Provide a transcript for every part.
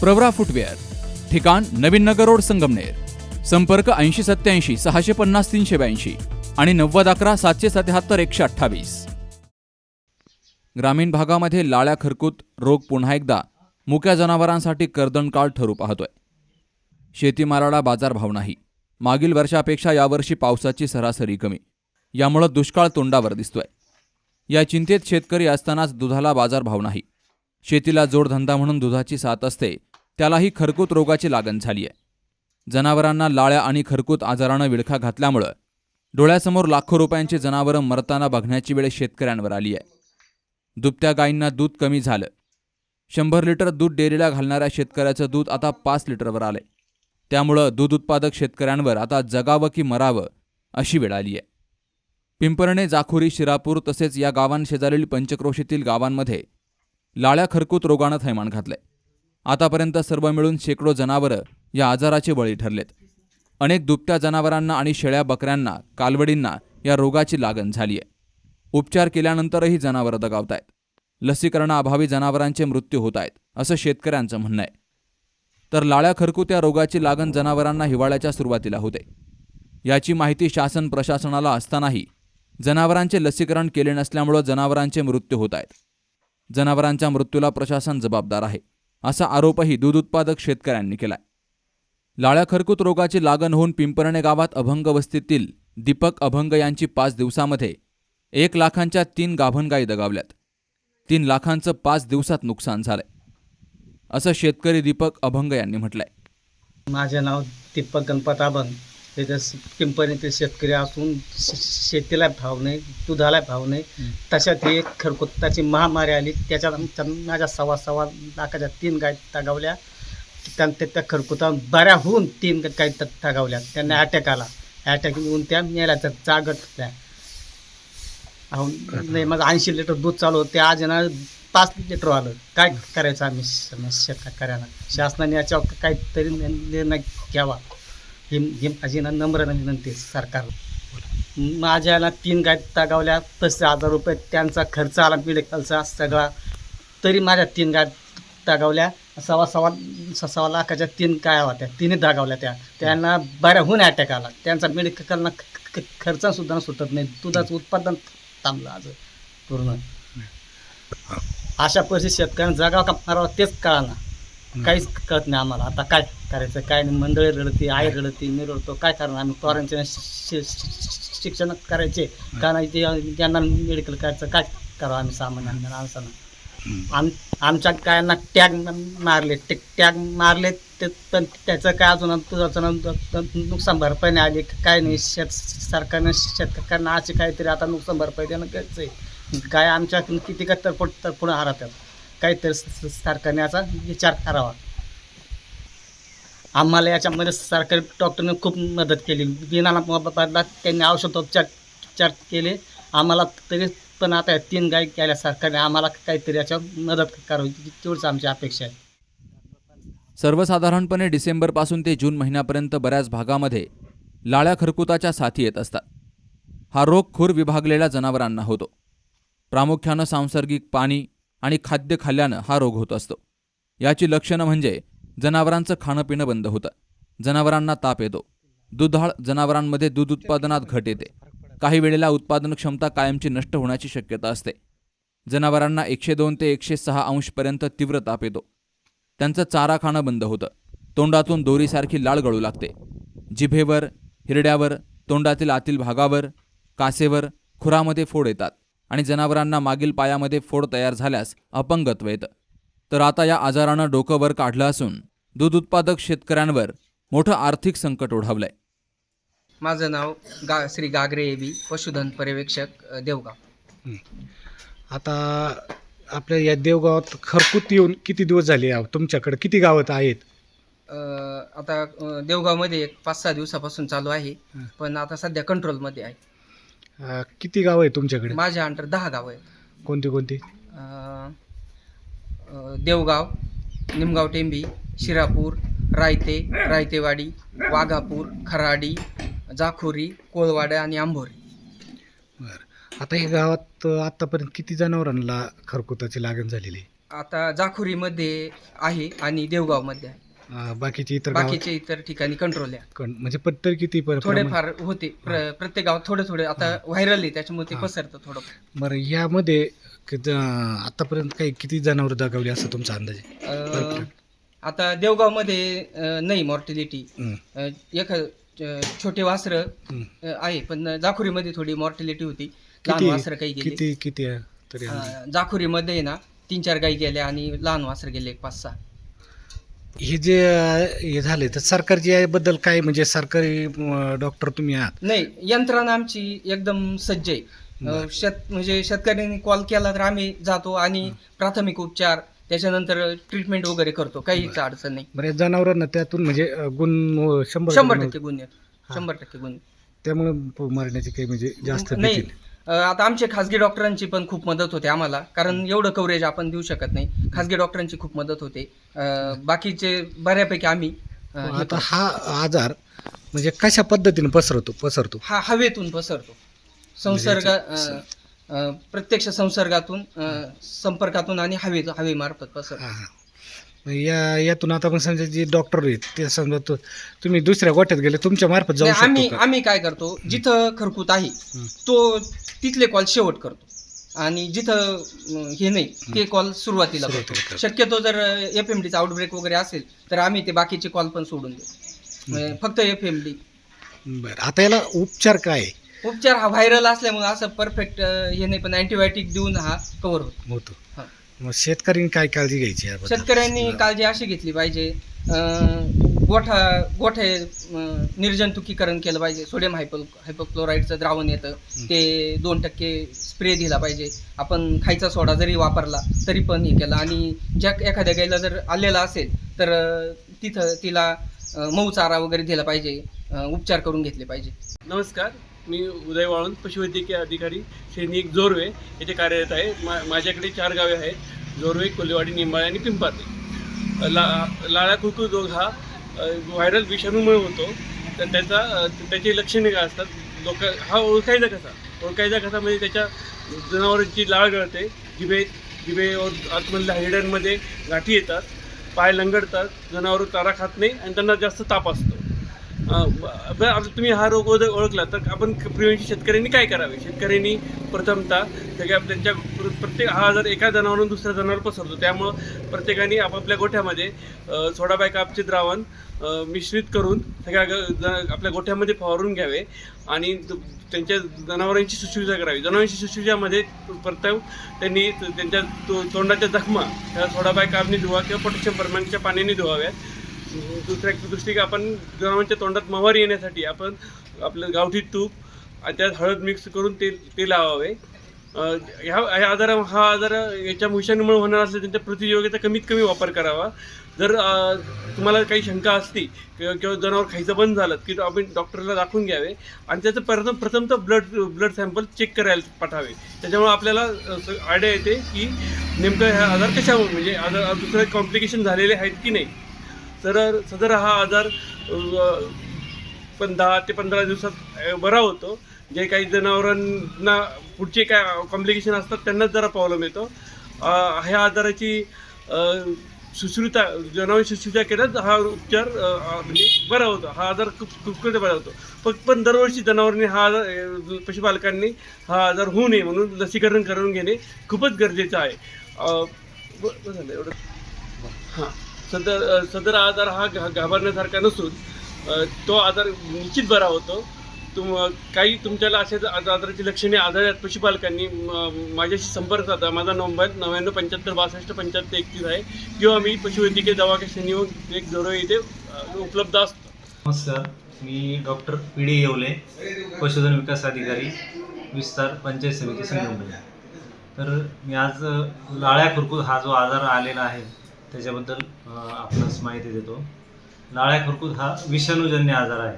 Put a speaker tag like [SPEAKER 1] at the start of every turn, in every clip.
[SPEAKER 1] Pravara footwear ठिकाण नवीन नगर road Sangamner संपर्क ऐंशी सत्याऐंशी सहाशे पन्नास तीनशे ब्याऐंशी आणि नव्वद अकरा सातशे सत्याहत्तर एकशे अठ्ठावीस. ग्रामीण भागामध्ये लाळ्या खरकूत रोग पुन्हा एकदा मुक्या जनावरांसाठी कर्दनकाळ ठरू पाहतोय. शेतीमालाला बाजारभाव नाही. मागील वर्षापेक्षा यावर्षी पावसाची सरासरी कमी. यामुळं दुष्काळ तोंडावर दिसतोय. या चिंतेत शेतकरी असतानाच दुधाला बाजारभाव नाही. शेतीला जोडधंदा म्हणून दुधाची साथ असते त्यालाही खरकूत रोगाची लागण झाली आहे. जनावरांना लाळ्या आणि खरकूत आजारानं विळखा घातल्यामुळं डोळ्यासमोर लाखो रुपयांची जनावरं मरताना बघण्याची वेळ शेतकऱ्यांवर आली आहे. दुभत्या गायींना दूध कमी झालं. शंभर लिटर दूध डेअरीला घालणाऱ्या शेतकऱ्याचं दूध आता पाच लिटरवर आलंय. त्यामुळं दूध उत्पादक शेतकऱ्यांवर आता जगावं की मरावं अशी वेळ आली आहे. पिंपरणे जाखुरी शिरापूर तसेच या गावांशेजारील पंचक्रोशीतील गावांमध्ये लाळ्या खरकूत रोगानं थैमान घातलंय. आतापर्यंत सर्व मिळून शेकडो जनावरं या आजाराचे बळी ठरलेत. अनेक दुभत्या जनावरांना आणि शेळ्या बकऱ्यांना कालवडींना या रोगाची लागण झाली आहे उपचार केल्यानंतरही जनावरं दगावतायत. लसीकरणाअभावी जनावरांचे मृत्यू होत आहेत असं शेतकऱ्यांचं म्हणणं आहे. तर लाळ्या खरकुत्या रोगाची लागण जनावरांना हिवाळ्याच्या सुरुवातीला होते. याची माहिती शासन प्रशासनाला असतानाही जनावरांचे लसीकरण केले नसल्यामुळं जनावरांचे मृत्यू होत आहेत जनावरांच्या मृत्यूला प्रशासन जबाबदार आहे. असा आरोपही दूध उत्पादक शेतकऱ्यांनी केलाय. लाळ्या खरकूत रोगाची लागण होऊन पिंपरणे गावात अभंग वस्तीतील दीपक अभंग यांची पाच दिवसामध्ये एक लाखांच्या तीन गाभणगाई दगावल्यात. तीन लाखांचं पाच दिवसात नुकसान झालंय. असं शेतकरी दीपक अभंग यांनी म्हटलंय.
[SPEAKER 2] माझे नाव दीपक गणपत आबंग तिथे पिंपरीतील शेतकरी असून शेतीला भाव नाही दुधाला भाव नाही. तशात ही एक खरकुत्ताची महामारी आली. त्याच्यात माझ्या सव्वा सव्वा लाखाच्या तीन गाय तगावल्या. त्या त्या- खरकुता बऱ्या होऊन तीन गाय त- तगावल्या. त्यांना अटॅक आला. अटॅक येऊन त्या मेल्या त्या जागटल्या अहो नाही माझं ऐंशी लिटर दूध चालू होतं. ते आज ना पाच लिटर आलं. काय करायचं आम्ही? श- शेतकऱ्यांना. शासनाने याच्यावर काहीतरी निर्णय घ्यावा. हे हे माझी ना नम्र विनंती सरकार. माझ्या माझ्याला तीन गाय तागावल्या पस्तीस हजार रुपये त्यांचा खर्च आला मेडिकलचा सगळा. तरी माझ्या तीन गाय तागावल्या सव्वा सव्वा स- सव्वा लाखाच्या तीन काय होत्या. तिन्ही दागावल्या त्या. त्यांना बऱ्या होऊन अटॅक आला. त्यांचा मेडिकलना खर्चसुद्धा सुटत नाही. दुधाचं उत्पादन थांबलं आज पूर्ण. अशा परिस्थितीत शेतकऱ्यांना जगाव का मारावं तेच कळाना काहीच कळत नाही आम्हाला. आता काय करायचं काय नाही मंडळी रडती आई रडती मी रडतो. काय करणार आम्ही पोरांचे शिक्षण करायचे. का नाही ते त्यांना मेडिकल करायचं काय करावं आम्ही सामान्य माणसानं? आम आमच्या गायांना टॅग मारले टॅग मारले ते पण त्याचं काय अजून तुझं नुकसान भरपाई नाही आली. काय नाही शेत सरकारनं शेतकऱ्यांना अशी काहीतरी आता नुकसान भरपाई देणं गरजेचं आहे. काय आमच्या किती का तरपड तरपड हारातात काहीतरी सरकारने याचा विचार करावा. आम्हाला याच्यामध्ये सरकारी डॉक्टरने खूप मदत केली. बिना बदला त्यांनी औषधोपचार उपचार केले. आम्हाला तरी पण आता तीन गाय केल्या सरकारने. आम्हाला काहीतरी याच्यावर मदत करावी तेवढीच आमची अपेक्षा आहे.
[SPEAKER 1] सर्वसाधारणपणे डिसेंबरपासून ते जून महिन्यापर्यंत बऱ्याच भागामध्ये लाळ्या खरकुताच्या साथी येत असतात. हा रोग खूर विभागलेल्या जनावरांना होतो. प्रामुख्यानं सांसर्गिक पाणी आणि खाद्य खाल्ल्यानं हा रोग होत असतो. याची लक्षणं म्हणजे जनावरांचं खाणं पिणं बंद होतं. जनावरांना ताप येतो. दुधाळ जनावरांमध्ये दूध उत्पादनात घट येते. काही वेळेला उत्पादन क्षमता कायमची नष्ट होण्याची शक्यता असते. जनावरांना एकशे दोन ते एकशे सहा अंशपर्यंत तीव्र ताप येतो. त्यांचं चारा खाणं बंद होतं. तोंडातून दोरीसारखी लाळ गळू लागते. जिभेवर हिरड्यावर तोंडातील आतील भागावर कासेवर खुरामध्ये फोड येतात आणि जनावरांना मागील पायामध्ये फोड तयार झाल्यास अपंगत्व येतं. तर आता या आजारानं डोकं वर काढलं असून दूध उत्पादक शेतकऱ्यांवर मोठं आर्थिक संकट ओढावलंय.
[SPEAKER 3] माझं नाव गा श्री गागरे एबी पशुधन पर्यवेक्षक अ, देवगाव.
[SPEAKER 4] आता आपल्या या देवगावात खरकूत येऊन किती दिवस झाले आहे? तुमच्याकडे किती गावात आहेत?
[SPEAKER 3] अं, आता अं, देवगावमध्ये एक पाच सहा दिवसापासून चालू आहे
[SPEAKER 4] हं.
[SPEAKER 3] पण आता सध्या कंट्रोलमध्ये आहे.
[SPEAKER 4] अं, किती गाव आहे तुमच्याकडे?
[SPEAKER 3] माझ्या अंडर दहा गाव आहेत.
[SPEAKER 4] कोणती कोणती?
[SPEAKER 3] अं, अं, देवगाव निमगाव टेंबी शिरापूर रायते रायतेवाडी वाघापूर खराडी जाखोरी कोळवाडा आणि आंभोरी
[SPEAKER 4] बरं. आता या गावात आतापर्यंत किती जनावरांना खरकुताची लागण झालेली? आहे?
[SPEAKER 3] आता जाखोरीमध्ये आहे आणि देवगावमध्ये आहे.
[SPEAKER 4] अं, बाकीची इतर गावात?
[SPEAKER 3] बाकीचे इतर ठिकाणी कंट्रोल आहे.
[SPEAKER 4] कण- म्हणजे पत्तर किती पर- प्रमाण-
[SPEAKER 3] थोडेफार होते. प्र- प्रत्येक गावात थोडे थोडे. आता व्हायरल आहे त्याच्यामुळे ते. पसरतं थोडं.
[SPEAKER 4] बरं यामध्ये कित- अं, आतापर्यंत काही किती जनावर दाखवली असं तुमचा अंदाज आहे?
[SPEAKER 3] अं, आता देवगावमध्ये अं, नाही मॉर्टिलिटी
[SPEAKER 4] हं,
[SPEAKER 3] एक छोटे वासरं आहे पण जाखोरीमध्ये थोडी मॉर्टिलिटी होती. लहान वासरं काही गेली.
[SPEAKER 4] किती किती आहे? तरी?
[SPEAKER 3] अं, जाखोरीमध्ये ना तीन चार गाई गेल्या आणि लहान वासर गेले एक पाच सहा
[SPEAKER 4] हे जे अं, हे झाले तर सरकारची याबद्दल काय म्हणजे सरकारी अं, डॉक्टर तुम्ही आहात?
[SPEAKER 3] नाही यंत्रणा आमची एकदम सज्ज आहे. अं, शेत म्हणजे शेतकऱ्यांनी कॉल केला तर आम्ही जातो आणि प्राथमिक उपचार त्याच्यानंतर ट्रीटमेंट वगैरे करतो काहीच अडचण नाही.
[SPEAKER 4] बऱ्याच जनावरांना त्यातून म्हणजे अं, गुण शंभर
[SPEAKER 3] शंभर टक्के गुण आहेत शंभर टक्के गुण
[SPEAKER 4] त्यामुळे मारण्याची काही म्हणजे जास्त
[SPEAKER 3] नाही.
[SPEAKER 4] भीती नाही.
[SPEAKER 3] अं, आता आमचे खासगी डॉक्टरांची पण खूप मदत होते आम्हाला कारण एवढं कव्हरेज आपण देऊ शकत नाही. खासगी डॉक्टरांची खूप मदत होते. अं, बाकीचे बऱ्यापैकी आम्ही अं, हे
[SPEAKER 4] आता
[SPEAKER 3] करतो.
[SPEAKER 4] हा आजार म्हणजे कशा पद्धतीने पसरतो पसरतो?
[SPEAKER 3] हा हवेतून पसरतो. संसर्ग
[SPEAKER 4] म्हणजे
[SPEAKER 3] अं, अं, प्रत्यक्ष संसर्गातून संपर्कातून आणि हवे हवेमार्फत.
[SPEAKER 4] मग या यातून आता पण समजा जे डॉक्टर आहेत ते समजा तो- तुम्ही दुसऱ्या गोठ्यात गेले तुमच्या मार्फत जाऊ
[SPEAKER 3] आम्ही
[SPEAKER 4] का?
[SPEAKER 3] आम्ही काय करतो जिथं खरकूत आहे
[SPEAKER 4] हं.
[SPEAKER 3] तो तिथले कॉल शेवट करतो आणि जिथं अं, हे नाही ते कॉल सुरुवातीला
[SPEAKER 4] सुरुवातीला
[SPEAKER 3] करतो
[SPEAKER 4] करतो.
[SPEAKER 3] शक्यतो जर एफ एम डीचा आउटब्रेक वगैरे असेल तर आम्ही ते बाकीचे कॉल पण सोडून म्हणजे फक्त एफ एम डी
[SPEAKER 4] बरं आता याला उपचार काय आहे?
[SPEAKER 3] उपचार हा व्हायरल असल्यामुळे असं परफेक्ट हे नाही पण अँटीबायोटिक देऊन हा कव्हर होतो.
[SPEAKER 4] होतो.
[SPEAKER 3] हा.
[SPEAKER 4] मग शेतकऱ्यांनी काय काळजी घ्यायची याबद्दल?
[SPEAKER 3] शेतकऱ्यांनी काळजी अशी घेतली पाहिजे अं, गोठा गोठे अं, निर्जंतुकीकरण केलं पाहिजे. सोडियम हायपो हायपोक्लोराईडचं द्रावण येतं. ते दोन टक्के स्प्रे दिला पाहिजे. आपण खायचा सोडा जरी वापरला तरी पण हे केलं. आणि ज्या एखाद्या गाईला जर आलेला असेल तर अं, तिथं तिला अं, मऊ चारा वगैरे दिला पाहिजे अं, उपचार करून घेतले पाहिजे.
[SPEAKER 5] नमस्कार. मी उदय वाळून पशुवैद्यकीय अधिकारी सैनिक जोरवे येथे कार्यरत आहे. मा माझ्याकडे चार गावे आहेत. जोरवे कोल्हेवाडी निंबाळे आणि पिंपारणे ला लाळा कुकू रोग हा व्हायरल विषाणूमुळे होतो. तर त्याचा त्याची लक्षणे काय असतात? लोक हा ओळखायचा कसा? ओळखायचा कसा म्हणजे त्याच्या जनावरांची लाळ गळते. जिभे जिभे आतमधल्या हिरड्यांमध्ये गाठी येतात. पाय लंगडतात. जनावर चारा खात नाही आणि त्यांना जास्त ताप असतो. आता तुम्ही हा रोग ओळख- ओळखला तर आपण प्रिव्हेंशन शेतकऱ्यांनी काय करावे? शेतकऱ्यांनी प्रथमतः सगळ्या त्यांच्या प्र- प्रत्येक हा आजार एका जनावरून दुसऱ्या जनावर पसरतो त्यामुळं प्रत्येकाने आपापल्या गोठ्यामध्ये अं, सोडा बाय कापचे द्रावण मिश्रित करून सगळ्या ग- आपल्या गोठ्यामध्ये फवारून घ्यावे आणि त्यांच्या जनावरांची शुश्रूषा करावी. जनावरांची शुश्रूषामध्ये प्रथम त्यांनी त्यांच्या तो तोंडाच्या जखमा ह्या सोडा बाय कापने धुवा किंवा पोटॅशियम परमॅनच्या पाण्याने धुवाव्यात. दुसऱ्या दृष्टीने आपण जनावरांच्या तोंडात मवार येण्यासाठी आपण आपलं गावठी तूप आणि त्यात हळद मिक्स करून ते ते लावावे. ह्या ह्या आजार हा आजार याच्या मुशांमुळे होणार असले त्यांच्या प्रतियोगिता कमीत कमी वापर करावा. जर तुम्हाला काही शंका असती किंवा किंवा जनावर खायचं बंद झालं की तो आपण डॉक्टरला दाखवून घ्यावे आणि त्याचं प्रथम तर ब्लड ब्लड सॅम्पल चेक करायला पाठावे. त्याच्यामुळे आपल्याला आयडिया येते की नेमकं ह्या आजार कशामुळे म्हणजे आजार दुसरे कॉम्प्लिकेशन झालेले आहेत की नाही? तर सदर हा आजार पण दहा ते पंधरा दिवसात बरा होतो. जे काही जनावरांना पुढचे काय कॉम्प्लिकेशन असतात त्यांनाच जरा प्रॉब्लेम येतो. ह्या आजाराची सुश्रुता जनावर सुश्रुता केल्यास हा उपचार म्हणजे बरा होतो. हा आजार खूप खूप बरा होतो. फक्त पण दरवर्षी जनावरांनी हा आजार पशुपालकांनी हा आजार होऊ नये म्हणून लसीकरण करून घेणे खूपच गरजेचं आहे. झालं एवढं. हां. सदर सदर आजार हा घा घाबरण्यासारखा नसून तो आजार निश्चित बरा होतो. तुम काही तुमच्याला असे आज- आजाराची लक्षणे आढळल्यात पशुपालकांनी माझ्याशी संपर्क साधा. माझा नंबर नव्याण्णव पंच्याहत्तर बासष्ट पंच्याहत्तर एकतीस आहे. किंवा मी पशुवैद्यकीय दवाखान्याने येऊन एक जवळ इथे उपलब्ध असतो.
[SPEAKER 6] नमस्कार. मी डॉक्टर पी डी येवले पशुधन विकास अधिकारी विस्तार पंचायत समिती संगमनेर तर मी आज लाळ्या खुरकूत हा जो आजार आलेला आहे त्याच्याबद्दल आपणास माहिती देतो. लाळ्या खुरकूत हा विषाणूजन्य आजार आहे.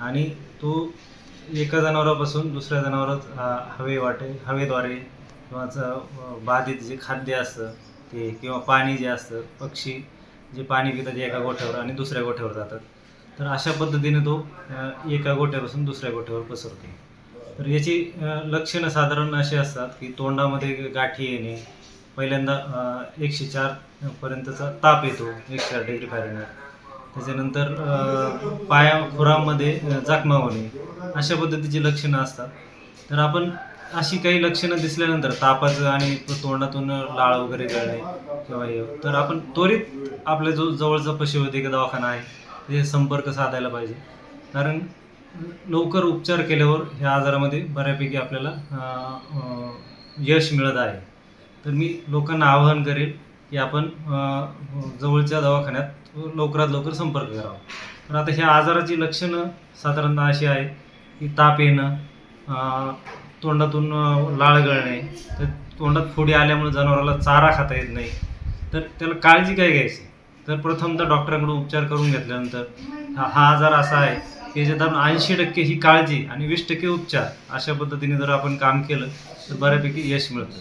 [SPEAKER 6] आणि तो एका जनावरापासून दुसऱ्या जनावरात हवे वाटे हवेद्वारे किंवा बाधित जे खाद्य असतं ते किंवा पाणी जे असतं पक्षी जे पाणी पितात एका गोठ्यावर आणि दुसऱ्या गोठ्यावर जातात तर अशा पद्धतीने तो एका गोठ्यापासून दुसऱ्या गोठ्यावर पसरतो. तर याची लक्षणं साधारण अशी असतात की तोंडामध्ये गाठी येणे पहिल्यांदा एकशे चार पर्यंतचा ताप येतो एकशे चार डिग्री फॅरेनहाइट त्याच्यानंतर पाया खुरामध्ये जखमा होणे अशा पद्धतीची लक्षणं असतात. तर आपण अशी काही लक्षणं दिसल्यानंतर तापाचं आणि तोंडातून लाळ वगैरे गळणे किंवा हे तर आपण त्वरित आपल्या जो जवळचा पशुवैद्यकीय दवाखाना आहे ते संपर्क साधायला पाहिजे. कारण लवकर उपचार केल्यावर ह्या आजारामध्ये बऱ्यापैकी आपल्याला यश मिळत आहे. तर मी लोकांना आवाहन करेल की आपण जवळच्या दवाखान्यात लवकरात लवकर संपर्क करावा. तर आता ह्या आजाराची लक्षणं साधारणतः अशी आहे की ताप येणं तोंडातून लाळ गळणे तर तोंडात फोडी आल्यामुळे जनावराला चारा खाता येत नाही. तर त्याला काळजी काय घ्यायची? तर प्रथमतः डॉक्टरांकडून उपचार करून घेतल्यानंतर हा हा आजार असा आहे की याच्यात आपण ऐंशी टक्के ही काळजी आणि वीस टक्के उपचार अशा पद्धतीने जर आपण काम केलं तर बऱ्यापैकी यश मिळतं.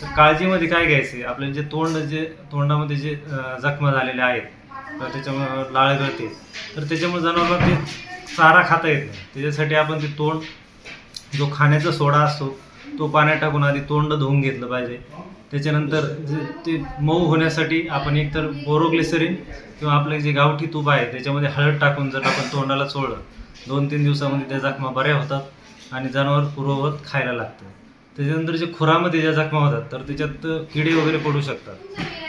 [SPEAKER 6] तर काळजीमध्ये काय घ्यायचं? आहे आपलं जे तोंड जे तोंडामध्ये जे जखमा झालेल्या आहेत तर त्याच्यामुळे लाळ गळते. तर त्याच्यामुळे जनावरांना ते चारा खाता येत नाही. त्याच्यासाठी आपण ते तोंड जो खाण्याचा सोडा असतो तो पाण्यात टाकून आधी तोंड धुवून घेतलं पाहिजे. त्याच्यानंतर जे ते मऊ होण्यासाठी आपण एकतर बोरोग्लिसरीन किंवा आपले जे गावठी तूप आहे त्याच्यामध्ये हळद टाकून जर आपण तोंडाला चोळलं दोन तीन दिवसामध्ये त्या जखमा बऱ्या होतात आणि जनावर पूर्ववत खायला लागतं. त्याच्यानंतर जे खुरामध्ये ज्या जखमा होतात तर त्याच्यात किडे वगैरे पडू शकतात.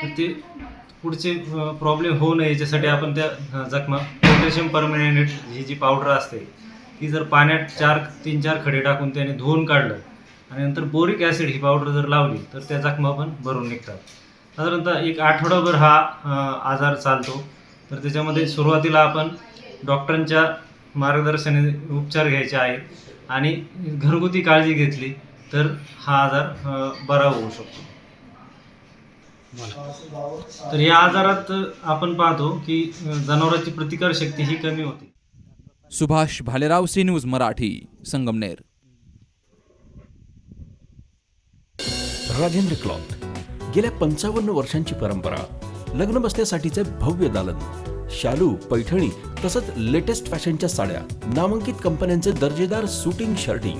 [SPEAKER 6] तर ते पुढचे प्रॉब्लेम होऊ नये याच्यासाठी आपण त्या जखमा पोटॅशियम परमॅनेट ही जी पावडर असते ती जर पाण्यात चार तीन चार खडे टाकून त्याने धुवून काढलं आणि नंतर बोरिक ॲसिड ही पावडर जर लावली तर त्या जखमा पण भरून निघतात. साधारणतः एक आठवडाभर हा आजार चालतो. तर त्याच्यामध्ये सुरुवातीला आपण डॉक्टरांच्या मार्गदर्शनाने उपचार घ्यायचे आहेत आणि घरगुती काळजी घेतली. तर हा आजार बरा होऊ शकतो. तर या आजारात आपण पाहतो की जनावरांची प्रतिकारशक्ती ही कमी होते.
[SPEAKER 1] Subhash Bhalerao C news Marathi Sangamner.
[SPEAKER 7] Rajendra cloth. गेल्या पंचावन्न वर्षांची परंपरा लग्न बसण्यासाठीचे भव्य दालन शालू पैठणी तसंच लेटेस्ट फॅशनच्या साड्या नामांकित कंपन्यांचे दर्जेदार सुटिंग शर्टिंग